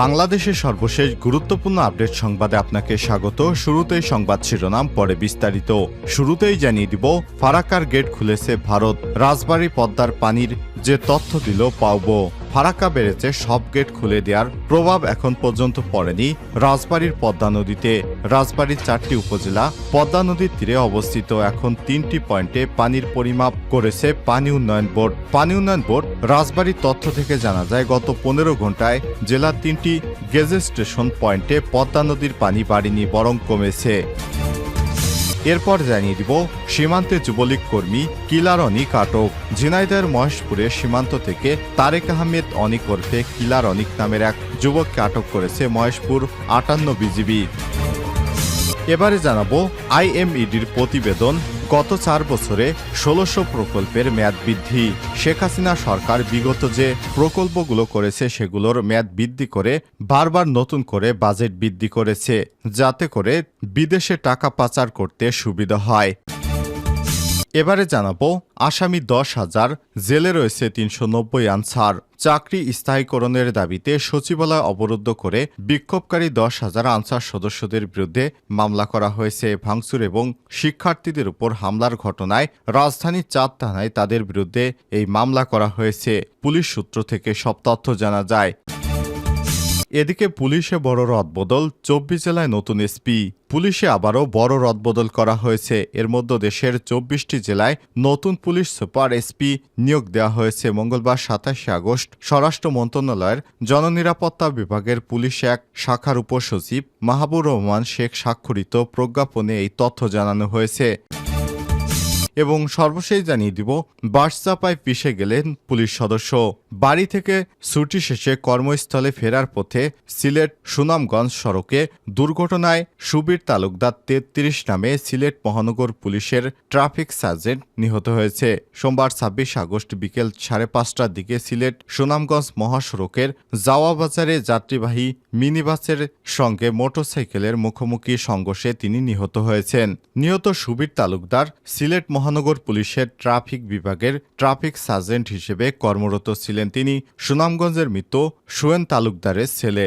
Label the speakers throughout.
Speaker 1: বাংলাদেশের সর্বশেষ গুরুত্বপূর্ণ আপডেট সংবাদে আপনাকে স্বাগত। শুরুতেই সংবাদ শিরোনাম, পরে বিস্তারিত। শুরুতেই জানিয়ে দিব ফারাকার গেট খুলেছে ভারত। রাজবাড়ী পদ্মার পানির যে তথ্য দিল পাওব। ফারাক্কা বেড়েছে সব গেট খুলে দেওয়ার প্রভাব এখন পর্যন্ত পড়েনি রাজবাড়ির পদ্মা নদীতে। রাজবাড়ির চারটি উপজেলা পদ্মা নদীর তীরে অবস্থিত। এখন তিনটি পয়েন্টে পানির পরিমাপ করেছে পানি উন্নয়ন বোর্ড। পানি উন্নয়ন বোর্ড রাজবাড়ির তথ্য থেকে জানা যায়, গত পনেরো ঘন্টায় জেলার তিনটি গেজেট স্টেশন পয়েন্টে পদ্মা নদীর পানি বাড়েনি, বরং কমেছে। এরপর জানিয়ে দিব, সীমান্তে যুবলীগ কর্মী কিলার অনিক আটক ঝিনাইদের মহেশপুরে সীমান্ত থেকে তারেক আহমেদ অনিক ওরফে কিলার অনিক নামের এক যুবককে আটক করেছে মহেশপুর আটান্ন বিজিবি। এবারে জানাব, আইএমইডির প্রতিবেদন গত চার বছরে ষোলোশো প্রকল্পের মেয়াদ বৃদ্ধি। শেখ হাসিনা সরকার বিগত যে প্রকল্পগুলো করেছে, সেগুলোর মেয়াদ বৃদ্ধি করে বারবার নতুন করে বাজেট বৃদ্ধি করেছে, যাতে করে বিদেশে টাকা পাচার করতে সুবিধা হয়। এবারে জানাব, আসামি দশ হাজার, জেলে রয়েছে তিনশো নব্বই আনসার। চাকরি স্থায়ীকরণের দাবিতে সচিবালয় অবরুদ্ধ করে বিক্ষোভকারী দশ হাজার আনসার সদস্যদের বিরুদ্ধে মামলা করা হয়েছে ভাঙচুর এবং শিক্ষার্থীদের উপর হামলার ঘটনায় রাজধানীর চাঁদ থানায় তাদের বিরুদ্ধে এই মামলা করা হয়েছে। পুলিশ সূত্র থেকে সব তথ্য জানা যায়। এদিকে পুলিশে বড় রদবদল, চব্বিশ জেলায় নতুন এসপি। পুলিশে আবারও বড় রদবদল করা হয়েছে। এর মধ্যে দেশের চব্বিশটি জেলায় নতুন পুলিশ সুপার এসপি নিয়োগ দেওয়া হয়েছে। মঙ্গলবার সাতাশে আগস্ট স্বরাষ্ট্র মন্ত্রণালয়ের জননিরাপত্তা বিভাগের পুলিশ এক শাখার উপসচিব মাহবুর রহমান শেখ স্বাক্ষরিত প্রজ্ঞাপনে এই তথ্য জানানো হয়েছে। এবং সর্বশেষ জানিয়ে দিব, বাসচাপায় পিষে গেলেন পুলিশ সদস্য। বাড়ি থেকে ছুটি শেষে কর্মস্থলে ফেরার পথে সিলেট সুনামগঞ্জ সড়কে দুর্ঘটনায় সুবীর তালুকদার তেত্রিশ নামে সিলেট মহানগর পুলিশের ট্রাফিক সার্জেন্ট নিহত হয়েছে। সোমবার ছাব্বিশ আগস্ট বিকেল সাড়ে পাঁচটার দিকে সিলেট সুনামগঞ্জ মহাসড়কের জাওয়া বাজারে যাত্রীবাহী মিনিবাসের সঙ্গে মোটরসাইকেলের মুখোমুখি সংঘর্ষে তিনি নিহত হয়েছেন। নিহত সুবীর তালুকদার সিলেট মহানগর পুলিশের ট্রাফিক বিভাগের ট্রাফিক সার্জেন্ট হিসেবে কর্মরত ছিলেন তিনি। সুনামগঞ্জের মৃত সুয়েন তালুকদারের ছেলে।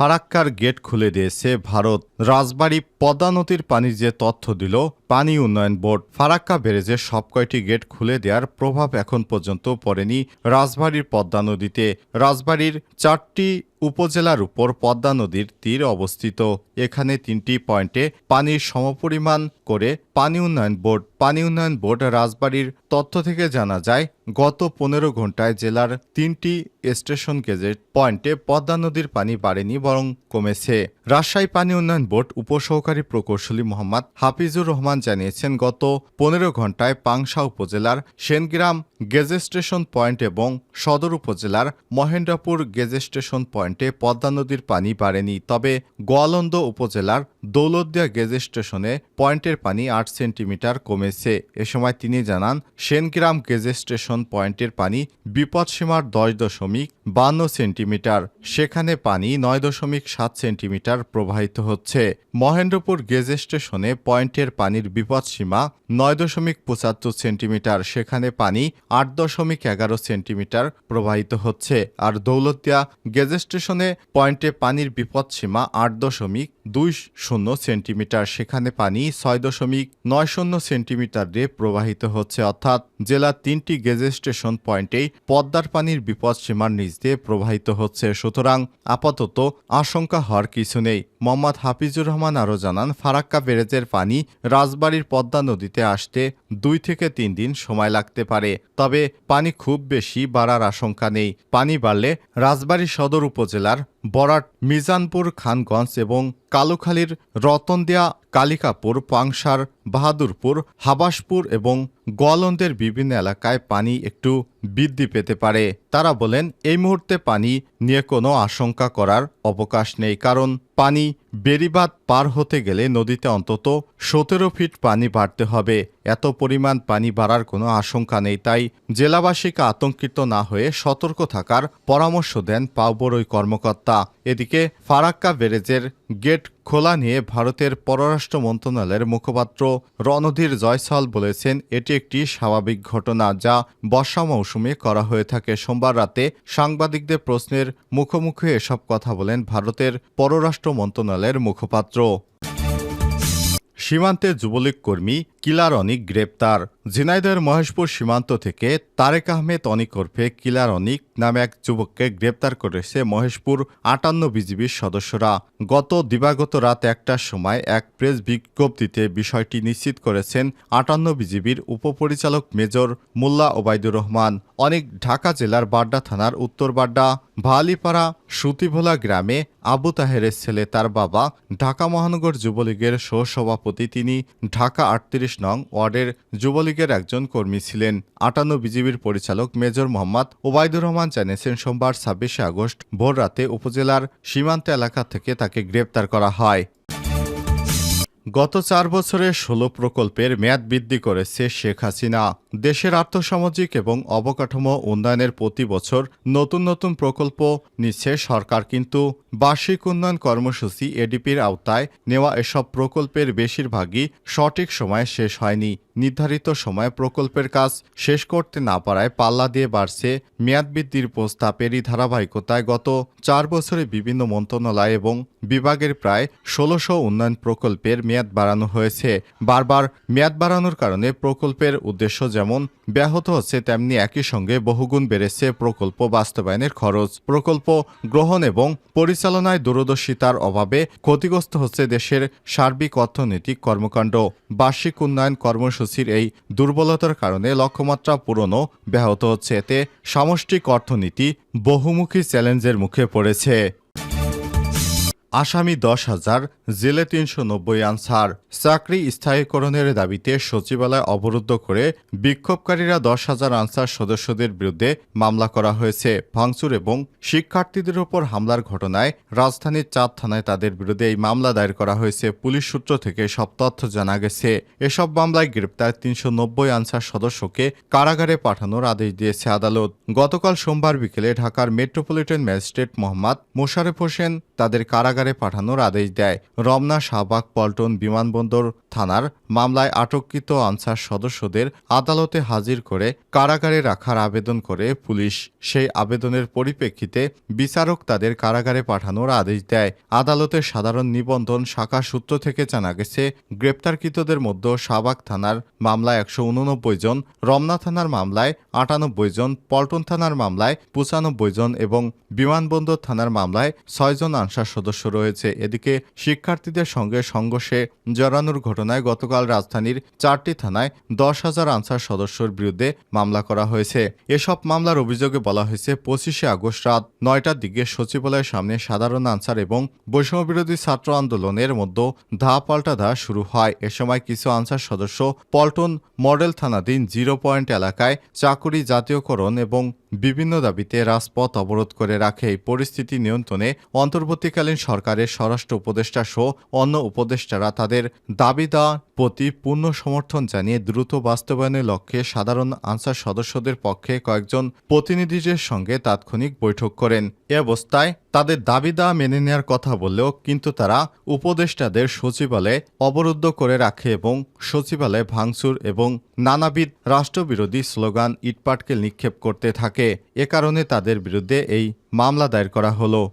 Speaker 1: ফারাক্কার গেট খুলে দিয়েছে ভারত। রাজবাড়ী পদ্মা নদীর পানির যে তথ্য দিল পানি উন্নয়ন বোর্ড ফারাক্কা ব্যারেজের সব কয়টি গেট খুলে দেওয়ার প্রভাব এখন পর্যন্ত পড়েনি রাজবাড়ির পদ্মা নদীতে। রাজবাড়ির চারটি উপজেলার উপর পদ্মা নদীর তীর অবস্থিত। এখানে তিনটি পয়েন্টে পানির সমপরিমাণ করে পানি উন্নয়ন বোর্ড। পানি উন্নয়ন বোর্ড রাজবাড়ির তথ্য থেকে জানা যায়, গত পনেরো ঘন্টায় জেলার তিনটি স্টেশন গেজেট পয়েন্টে পদ্মা নদীর পানি বাড়েনি বরং কমেছে। রাজশাহী পানি উন্নয়ন বোর্ড উপসহকারী প্রকৌশলী মোহাম্মদ হাফিজুর রহমান জানিয়েছেন, গত পনেরো ঘন্টায় পাংশা উপজেলার সেনগ্রাম গেজে স্টেশন পয়েন্ট এবং সদর উপজেলার মহেন্দ্রপুর গেজে স্টেশন পয়েন্টে পদ্মা নদীর পানি বাড়েনি। তবে গোয়ালন্দ উপজেলার দৌলতদিয়া গেজে স্টেশনে পয়েন্টের পানি আট সেন্টিমিটার কমেছে। এ সময় তিনি জানান, সেনগ্রাম গেজে স্টেশন পয়েন্টের পানি বিপদসীমার দশ দশমিক বান্ন সেন্টিমিটার। সেখানে পানি নয় দশমিক সাত সেন্টিমিটার প্রবাহিত হচ্ছে। মহেন্দ্রপুর গেজে স্টেশনে পয়েন্টের পানির বিপদসীমা নয় দশমিক পঁচাত্তর সেন্টিমিটার। সেখানে পানি আট দশমিক এগারো সেন্টিমিটার প্রবাহিত হচ্ছে। আর দৌলতিয়া গেজে স্টেশনে পয়েন্টে পানির বিপদসীমা আট দশমিক দুই শূন্য সেন্টিমিটার। সেখানে পানি ছয় দশমিক নয় শূন্য সেন্টিমিটার দিয়ে প্রবাহিত হচ্ছে। অর্থাৎ জেলার তিনটি গেজে স্টেশন পয়েন্টেই পদ্মার পানির বিপদসীমার নিচ দিয়ে প্রবাহিত হচ্ছে। সুতরাং আপাতত আশঙ্কা হওয়ার কিছু নেই। মোহাম্মদ হাফিজুর রহমান আরও জানান, ফারাক্কা ব্যারেজের পানি রাজবাড়ির পদ্মা নদীতে আসতে দুই থেকে তিন দিন সময় লাগতে পারে। তবে পানি খুব বেশি বাড়ার আশঙ্কা নেই। পানি বাড়লে রাজবাড়ী সদর উপজেলার বরাট, মিজানপুর, খানগঞ্জ এবং কালুখালীর রতনদিয়া, কালিকাপুর, পাংশার, বাহাদুরপুর, হাবাসপুর এবং গোয়ালন্দের বিভিন্ন এলাকায় পানি একটু বৃদ্ধি পেতে পারে। তারা বলেন, এই মুহূর্তে পানি নিয়ে কোনো আশঙ্কা করার অবকাশ নেই, কারণ পানি বেড়িবাঁধ পার হতে গেলে নদীতে অন্তত সতেরো ফিট পানি বাড়তে হবে। এত পরিমাণ পানি বাড়ার কোনো আশঙ্কা নেই, তাই জেলাবাসীকে আতঙ্কিত না হয়ে সতর্ক থাকার পরামর্শ দেন পাউবরই কর্মকর্তা। এদিকে ফারাক্কা ব্যারেজের গেট খোলা নিয়ে ভারতের পররাষ্ট্র মন্ত্রণালয়ের মুখপাত্র রণধীর জয়সওয়াল বলেছেন, এটি একটি স্বাভাবিক ঘটনা যা বর্ষা মৌসুমে করা হয়ে থাকে। সোমবার রাতে সাংবাদিকদের প্রশ্নের মুখোমুখি এসব কথা বলেন ভারতের পররাষ্ট্র মন্ত্রণালয়ের মুখপাত্র। সীমান্তে যুবলীগ কর্মী কিলার অনিক গ্রেপ্তার। ঝিনাইদহের মহেশপুর সীমান্ত থেকে তারেক আহমেদ অনিক ওরফে কিলার অনিক নামে এক যুবককে গ্রেপ্তার করেছে মহেশপুর আটান্ন বিজিবির সদস্যরা। গত দিবাগত রাত একটার সময় এক প্রেস বিজ্ঞপ্তিতে বিষয়টি নিশ্চিত করেছেন আটান্ন বিজিবির উপপরিচালক মেজর মোল্লা ওবায়দুর রহমান। অনেক ঢাকা জেলার বাড্ডা থানার উত্তর বাড্ডা ভালিপাড়া সুতিভোলা গ্রামে আবু তাহেরের ছেলে তার বাবা ঢাকা মহানগর যুবলীগের সহসভাপতি। তিনি ঢাকা আটত্রিশ নং ওয়ার্ডের যুবলীগের একজন কর্মী ছিলেন। আটান্ন বিজিবির পরিচালক মেজর মোহাম্মদ ওবায়দুর রহমান জানিয়েছেন, সোমবার ছাব্বিশে আগস্ট ভোর রাতে উপজেলার সীমান্ত এলাকা থেকে তাকে গ্রেপ্তার করা হয়। গত চার বছরে ষোলো প্রকল্পের মেয়াদ বৃদ্ধি করেছে শেখ হাসিনা। দেশের আর্থসামাজিক এবং অবকাঠামো উন্নয়নের প্রতি বছর নতুন নতুন প্রকল্প নিচ্ছে সরকার, কিন্তু বার্ষিক উন্নয়ন কর্মসূচি এডিপির আওতায় নেওয়া এসব প্রকল্পের বেশিরভাগই সঠিক সময়ে শেষ হয়নি। নির্ধারিত সময়ে প্রকল্পের কাজ শেষ করতে না পারায় পাল্লা দিয়ে বাড়ছে মেয়াদ বৃদ্ধির প্রস্তাবেরই ধারাবাহিকতায়। গত চার বছরে বিভিন্ন মন্ত্রণালয় এবং বিভাগের প্রায় ষোলোশো উন্নয়ন প্রকল্পের মেয়াদ বাড়ানো হয়েছে। বারবার মেয়াদ বাড়ানোর কারণে প্রকল্পের উদ্দেশ্য যেমন ব্যাহত হচ্ছে, তেমনি একই সঙ্গে বহুগুণ বেড়েছে প্রকল্প বাস্তবায়নের খরচ। প্রকল্প গ্রহণ এবং পরিচালনায় দূরদর্শিতার অভাবে ক্ষতিগ্রস্ত হচ্ছে দেশের সার্বিক অর্থনৈতিক কর্মকাণ্ড। বার্ষিক উন্নয়ন কর্মসূচির এই দুর্বলতার কারণে লক্ষ্যমাত্রা পূরণও ব্যাহত হচ্ছে। এতে সামষ্টিক অর্থনীতি বহুমুখী চ্যালেঞ্জের মুখে পড়েছে। আসামি দশ হাজার, জেলে তিনশো নব্বই আনসার। চাকরি স্থায়ীকরণের দাবিতে সচিবালয় অবরুদ্ধ করে বিক্ষোভকারীরা দশ হাজার আনসার সদস্যদের বিরুদ্ধে মামলা করা হয়েছে। ভাঙচুর এবং শিক্ষার্থীদের ওপর হামলার ঘটনায় রাজধানীর চাঁদ থানায় তাদের বিরুদ্ধে এই মামলা দায়ের করা হয়েছে পুলিশ সূত্র থেকে সব তথ্য জানা গেছে। এসব মামলায় গ্রেপ্তার তিনশো নব্বই আনসার সদস্যকে কারাগারে পাঠানোর আদেশ দিয়েছে আদালত। গতকাল সোমবার বিকেলে ঢাকার মেট্রোপলিটন ম্যাজিস্ট্রেট মোহাম্মদ মোশারেফ হোসেন তাদের কারাগারে পাঠানোর আদেশ দেয়। রমনা শাহবাগ পল্টন বিমানবন্দর থানার মামলায় আটককৃত আনসার সদস্যদের আদালতে হাজির করে কারাগারে রাখার আবেদন করে পুলিশ। সেই আবেদনের পরিপ্রেক্ষিতে বিচারক তাদের কারাগারে পাঠানোর আদেশ দেয়। আদালতের সাধারণ নিবন্ধন শাখা সূত্র থেকে জানা গেছে, গ্রেপ্তারকৃতদের মধ্যে শাহবাগ থানার মামলায় একশো উননব্বই জন, রমনা থানার মামলায় আটানব্বই জন, পল্টন থানার মামলায় পঁচানব্বই জন এবং বিমানবন্দর থানার মামলায় ছয়জন আনসার সদস্য রয়েছে। এদিকে শিক্ষার্থীদের সঙ্গে সংঘর্ষে জড়ানোর ঘটনায় গতকাল রাজধানীর চারটি থানায় দশ হাজার আনসার সদস্যর বিরুদ্ধে মামলা করা হয়েছে। এসব মামলার অভিযোগে বলা হয়েছে, পঁচিশে আগস্ট রাত নয়টার দিকে সচিবালয়ের সামনে সাধারণ আনসার এবং বৈষম্যবিরোধী ছাত্র আন্দোলনের মধ্যে ধা পাল্টা ধা শুরু হয়। এ সময় কিছু আনসার সদস্য পল্টন মডেল থানাধীন জিরো পয়েন্ট এলাকায় চাকুরি জাতীয়করণ এবং বিভিন্ন দাবিতে রাজপথ অবরোধ করে রাখে। এই পরিস্থিতি নিয়ন্ত্রণে অন্তর্বর্তীকালীন সরকারের স্বরাষ্ট্র উপদেষ্টা সহ অন্য উপদেষ্টারা তাদের দাবি প্রতি পূর্ণ সমর্থন জানিয়ে দ্রুত বাস্তবায়নের লক্ষ্যে সাধারণ আনসার সদস্যদের পক্ষে কয়েকজন প্রতিনিধিদের সঙ্গে তাৎক্ষণিক বৈঠক করেন। এ অবস্থায় তাদের দাবি দেওয়া মেনে নেওয়ার কথা বললেও কিন্তু তারা উপদেষ্টাদের সচিবালয়ে অবরুদ্ধ করে রাখে এবং সচিবালয়ে ভাঙচুর এবং নানাবিধ রাষ্ট্রবিরোধী স্লোগান ইটপাটকেল নিক্ষেপ করতে থাকে। এ কারণে তাদের বিরুদ্ধে এই মামলা দায়ের করা হলো।